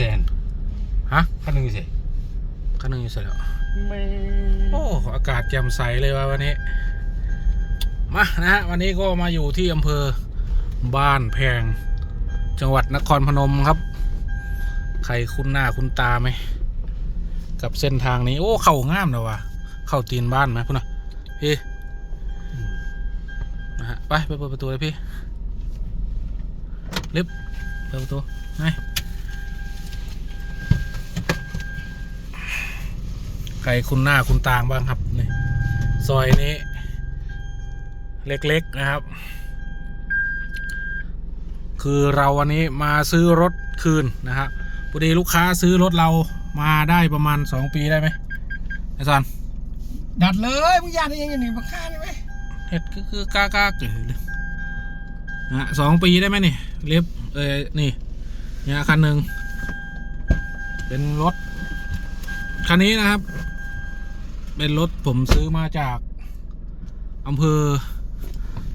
เสนฮะขั้นหนึ่งเสนคันหนึงอยู่เสร็จแล้วไม่โอ้อากาศแจ่มใสเลยว่าวันนี้ มานะฮะวันนี้ก็มาอยู่ที่อำเภอบ้านแพง จังหวัดนครพนมครับ ใครคุ้นหน้าคุ้นตาไหม กับเส้นทางนี้ โอ้ เข่างามนะวะเข้าตีนบ้านไหมคุณนะพี่นะฮะไปไปเปิดประตูเลยพี่รีบเปิดประตูไง ใครคุ้นหน้าคุ้นตางบ้างครับนี่ซอยนี้ เล็กๆนะครับ คือเราวันนี้มาซื้อรถคืนนะฮะพอดีลูกค้าซื้อรถเรามาได้ประมาณ 2 ปีได้ไหมไอ้สันดัดเลยมึงยานยังอย่างนี้มาฆ่าได้ไหมเห็ดคือคือกล้ากล้าเกิดเลยนะฮะสองปีได้ไหมนี่เล็บเอ้ยนี่เนี่ยคันหนึ่งเป็นรถคันนี้นะครับ เป็นรถผมซื้อมาจากอำเภอ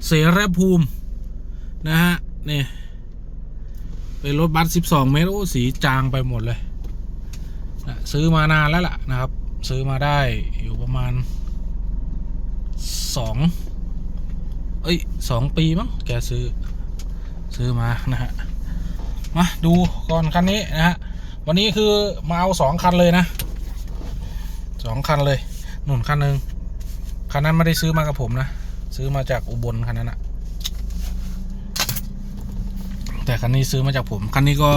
เสรภูมิ นะฮะนี่เป็นรถบัส12เมตรโอ้สีจางไปหมดเลยนะซื้อมานานแล้วล่ะนะครับ ซื้อมาได้อยู่ประมาณสองเอ้ยสองปีมั้งแกซื้อซื้อมานะฮะมาดูก่อนคันนี้นะฮะวันนี้คือมาเอาสองคันเลยนะสองคันเลย หนุนคันหนึ่งคันนั้นไม่ได้ซื้อมากับผมนะ ซื้อมาจากอุบลคันนั้นอะแต่คันนี้ซื้อมาจากผม คันนี้ก็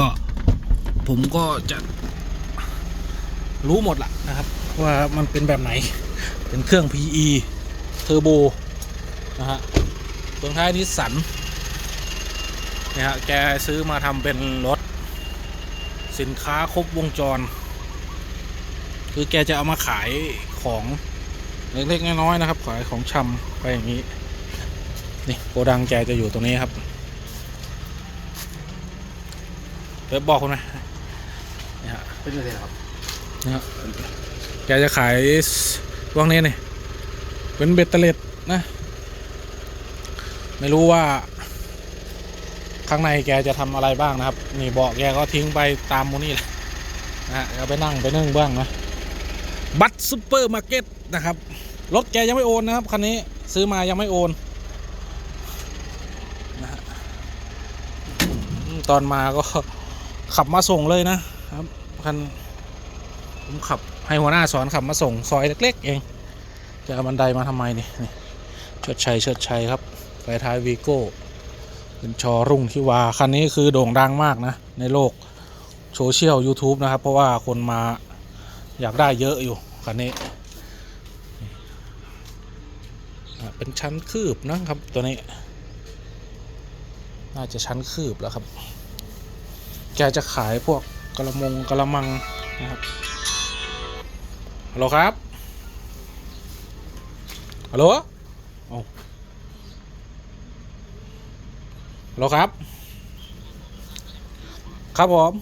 ผมก็จะรู้หมดละนะครับ ว่ามันเป็นแบบไหน เป็นเครื่อง PE เทอร์โบนะฮะเฟืองท้ายนิสสันเนี่ยฮะแกซื้อมาทำเป็นรถ สินค้าครบวงจร คือแกจะเอามาขาย ของเล็กๆน้อยๆนะครับ ขายของชำไปอย่างนี้ นี่โกดังแกจะอยู่ตรงนี้ครับเดี๋ยวบอกคุณไหมนี่ฮะเป็นยังไงครับนะฮะแกจะขายพวกนี้นี่เป็นเบ็ดเตล็ดนะ ไม่รู้ว่า ข้างในแกจะทำอะไรบ้างนะครับ นี่เบอกแกก็ทิ้งไปตามโมนี่แหละนะฮะเอาไปนั่งไปนึ่งบ้างนะ บัตซูเปอร์มาร์เก็ตนะครับ รถแกยังไม่โอนนะครับ คันนี้ซื้อมายังไม่โอนนะฮะตอนมาก็ขับมาส่งเลยนะครับ คัน ผมขับให้หัวหน้าสอนขับมาส่งซอยเล็ก ๆ เอง จะเอาบันไดมาทำไมนี่นี่เชิดชัยเชิดชัยครับไฟท้ายวีโก้ เป็นชอรุ่งที่วา คันนี้คือโด่งดังมากนะ ในโลกโซเชียล YouTube นะครับ เพราะว่าคนมา อยากได้เยอะอยู่คันนี้เป็นชั้นคืบนะครับตัวนี้ น่าจะชั้นคืบแล้วครับ แกจะขายพวกกระมงกระมังนะครับฮัลโหลครับฮัลโหลเอาฮัลโหลครับ ครับผม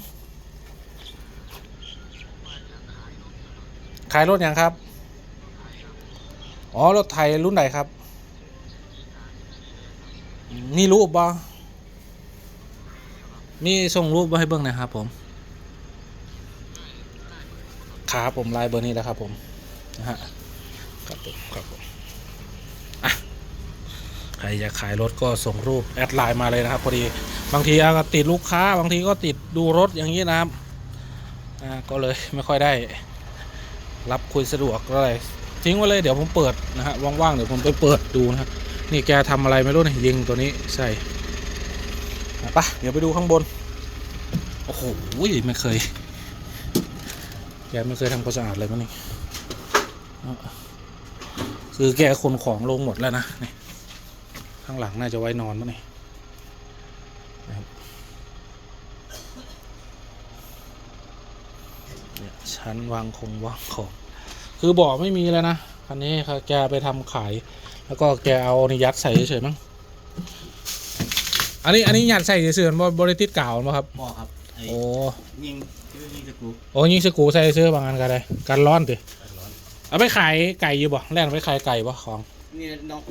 ขายรถยังครับ อ๋อ รถไทยรุ่นไหนครับ มีรูปบ่มีส่งรูปมาให้เบิ่งหนะครับผมครับผมไลน์เบอร์นี้แล้วครับผม นะฮะ ครับผมครับผมอะใครจะขายรถก็ส่งรูปแอดไลน์มาเลยนะครับพอดี บางทีอาจจะติดลูกค้า บางทีก็ติดดูรถอย่างนี้นะครับ อ่า ก็เลยไม่ค่อยได้ รับคุยสะดวกก็เลยทิ้งไว้เลยเดี๋ยวผมเปิดนะฮะว่างๆเดี๋ยวผมไปเปิดดูนะนี่แกทำอะไรไม่รู้นี่ยิงตัวนี้ใส่อะไปะเดี๋ยวไปดูข้างบน โอ้โหไม่เคย แกไม่เคยทำความสะอาดเลยมั้งนี่คือแกขนของลงหมดแล้วนะนี่ข้างหลังน่าจะไว้นอนมั้งนี่นะครับเนี่ย ชั้นวางคงวางของ คือบ่อไม่มีแล้วนะคันนี้ค่ะแกไปทำขาย แล้วก็แกเอานี่ยัดใส่เฉยๆมั้งอันนี้อันนี้ยัดใส่เฉยๆมันบริติดกาวมั้งครับบอกครับไอ้โอ้ยิงที่ยิงสกรูโอ้ยิงสกรูใส่เสื้อบางอันกันเลยกันร้อนติร้อนเอาไปขายไก่อยู่บ่แล่นไปขายไก่บ่ของนี่น้อง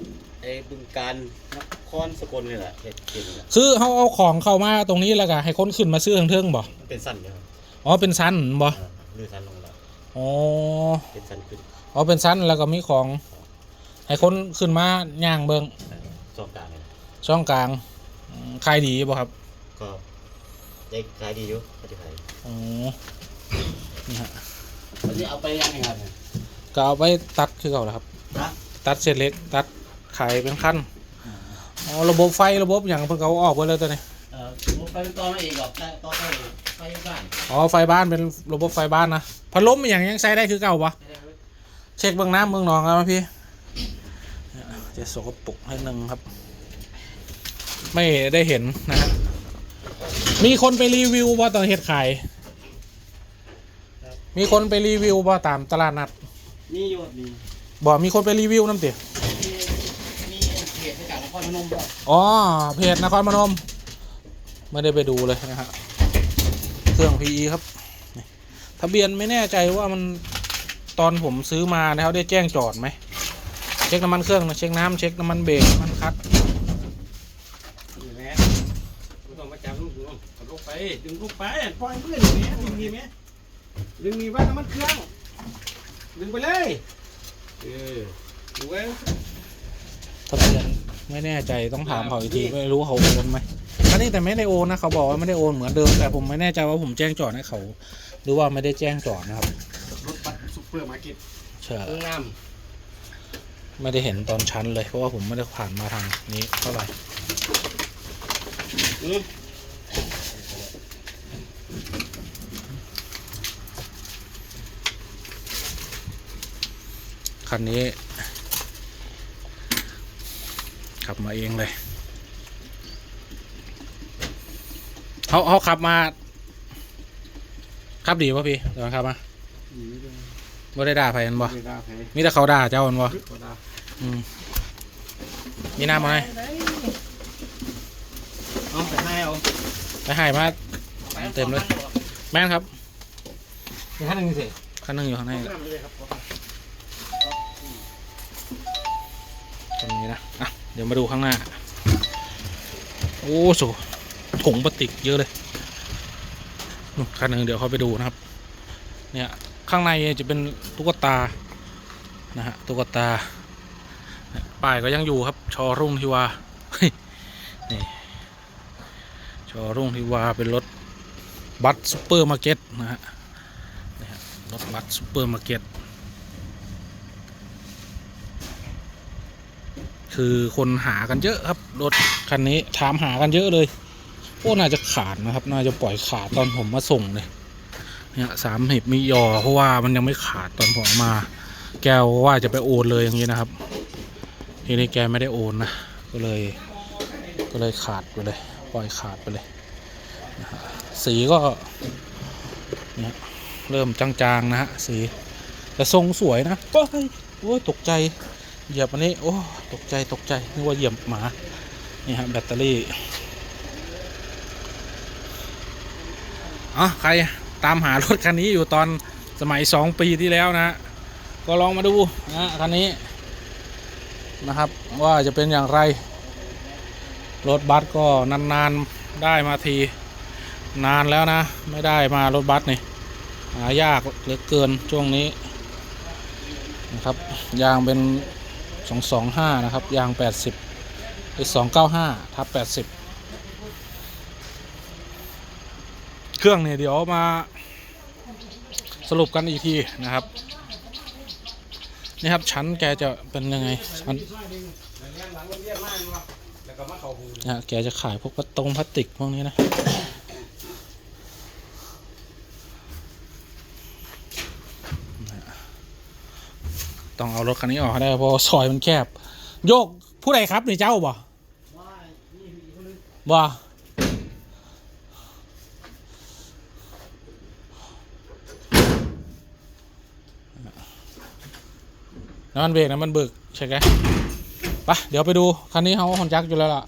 ไอ้บึงการนครสกลนี่แหละเห็ดเก่งแหละคือเขาเอาของเข้ามาตรงนี้แล้วก็ให้คนขึ้นมาซื้อทางเทิงบ่มันเป็นสั้นเลยครับอ๋อเป็นชั้นบ่ เออลื้อสันลงแล้วอ๋อเป็นสันขึ้นอ๋อเป็นชั้นแล้วก็มีของ ให้คนขึ้นมาย่างเบิงเออซอกกลางเลยช่องกลางอืมขายดีบ่ครับ ก็ได้ขายดีอยู่ก็จะขายอ๋อนี่ฮะวันนี้เอาไปยังไงครับก็เอาไปตัดคือเก่าแหละครับฮะตัดเศษเหล็ก ตัดขายเป็นขั้นอ๋อระบบไฟระบบอย่างเพิ่งเขาออกไปเลยตัวนี้เออผมไปต่อมาอีกหรอกแต่ต่อไปไปบ้าน อ๋อไฟบ้านเป็นระบบไฟบ้านนะพัดลมอหย่างยังใช้ได้คือเก่าปะเช็คเบื้องน้ำเบื้องหนองครับพี่จะสกปรกให้หนึ่งครับ ไม่ได้เห็นนะฮะมีคนไปรีวิวว่าตอนเฮ็ดขายมีคนไปรีวิวว่าตามตลาดนัดนี่อยู่มีบอกมีคนไปรีวิวน้ำเตี๋ยมีมีเพจในการนครพนมด้วยอ๋อเพจนครพนม ไม่ได้ไปดูเลยนะฮะ เครื่อง PE ครับนี่ทะเบียนไม่แน่ใจว่ามันตอนผมซื้อมาเนี่ยเขาได้แจ้งจอดไหม เช็คน้ำมันเครื่องนะเช็คน้ำเช็คน้ำมันเบรกน้ำมันคลัดนี่แม่ไม่ต้องมาจับลูกลูกเอาลูกไปดึงลูกไปปล่อยเพื่อนอย่างนี้ดึงมีไหมดึงมีบ้านน้ำมันเครื่องดึงไปเลยเออดูไว้ทะเบียนไม่แน่ใจต้องถามเขาอีกทีไม่รู้เขาโอนไหม อันนี้แต่ไม่ได้โอนนะเขาบอกว่าไม่ได้โอนเหมือนเดิมแต่ผมไม่แน่ใจว่าผมแจ้งจอดให้เขา หรือว่าไม่ได้แจ้งจอดนะครับรถบัสซุปเปอร์มาร์เก็ตเชื่องามไม่ได้เห็นตอนชั้นเลย เพราะว่าผมไม่ได้ผ่านมาทางนี้เท่าไหร่อืมคันนี้ขับมาเองเลย เขาเขาขับมา ขับดีป่ะพี่ตอนขับมาบ่ได้ด่าใครกันบ่ไม่ได้แพ้มีแต่เขาด่าเจ้ากันบ่ก็ได้อืมมีน้ำมาไหมเอาไปให้เอาไปให้มาเต็มเลย แม่นครับมีท่านหนึ่งสิคันหนึงอยู่ข้างในน้ำเลยครับตรงนี้นะอะเดี๋ยวมาดูข้างหน้า โอ้โหถุงพลาสติกเยอะเลยคันหนึ่งเดี๋ยวเขาไปดูนะครับ เนี่ยข้างในจะเป็นตุ๊กตา นะฮะตุ๊กตา ป้ายก็ยังอยู่ครับชอรุ่งทิวาเฮ้ยนี่ชอรุ่งทิวาเป็นรถบัสซูเปอร์มาร์เก็ตนะฮะนี่ฮะรถบัสซูเปอร์มาร์เก็ตคือคนหากันเยอะครับ รถคันนี้ถามหากันเยอะเลย โอ้น่าจะขาดนะครับ น่าจะปล่อยขาดตอนผมมาส่งเลยเนี่ยสามหิบมียอเพราะว่ามันยังไม่ขาดตอนผมมา แกว่าจะไปโอนเลยอย่างนี้นะครับ ทีนี้แกไม่ได้โอนนะก็เลย ก็เลยขาดไปเลย ปล่อยขาดไปเลยนะสีก็เนี่ยเริ่มจางๆนะฮะสีแต่ทรงสวยนะโอ้ยโอ้ยตกใจเหยียบอันนี้โอ้ตกใจตกใจนึกว่าเหยียบหมานี่ฮะแบตเตอรี่ อ๋อใครตามหารถคันนี้อยู่ตอนสมัย 2 ปีที่แล้วนะ ก็ลองมาดูนะคันนี้นะครับว่าจะเป็นอย่างไร รถบัสก็นานๆได้มาทีนานแล้วนะ ไม่ได้มารถบัสนี่หายากเหลือเกินช่วงนี้นะครับยางเป็น 225 นะครับ ยาง 80 295 ทับแปดสิบ รื่อง เนี่ยเดี๋ยวมาสรุปกันอีกทีนะครับ นี่ครับชั้นแกจะเป็นยังไงชั้นนะแกจะขายพวกพลาตรงพลาสติกพวกนี้นะต้องเอารถคันนี้ออกให้ได้เพราะซอยมันแคบ โยกผู้ใดครับนี่เจ้าบ่บ่ น้ำมันเบรกน้ำมันเบิกเช็คไงไปเดี๋ยวไปดูคันนี้เขาคอนจักอยู่แล้วล่ะ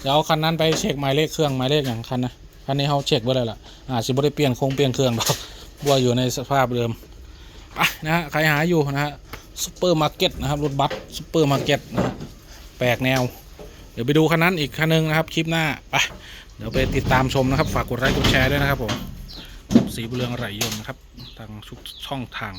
เดี๋ยวคันนั้นไปเช็คหมายเลขเครื่องหมายเลขอย่างคันนะคันนี้เขาเช็คไว้เลยล่ะอ่าสิบ่ได้เปลี่ยนคงเปลี่ยนเครื่องดอกบัวอยู่ในสภาพเดิมไปนะฮะใครหาอยู่นะฮะซูเปอร์มาร์เก็ตนะครับรถบัสซูเปอร์มาร์เก็ตนะฮะแปลกแนว เดี๋ยวไปดูคันนั้นอีกคันหนึงนะครับคลิปหน้าไปเดี๋ยวไปติดตามชมนะครับ ฝากกดไลค์กดแชร์ด้วยนะครับผมสีบุญเรืองไหลยน์นะครับทางชุกช่องทาง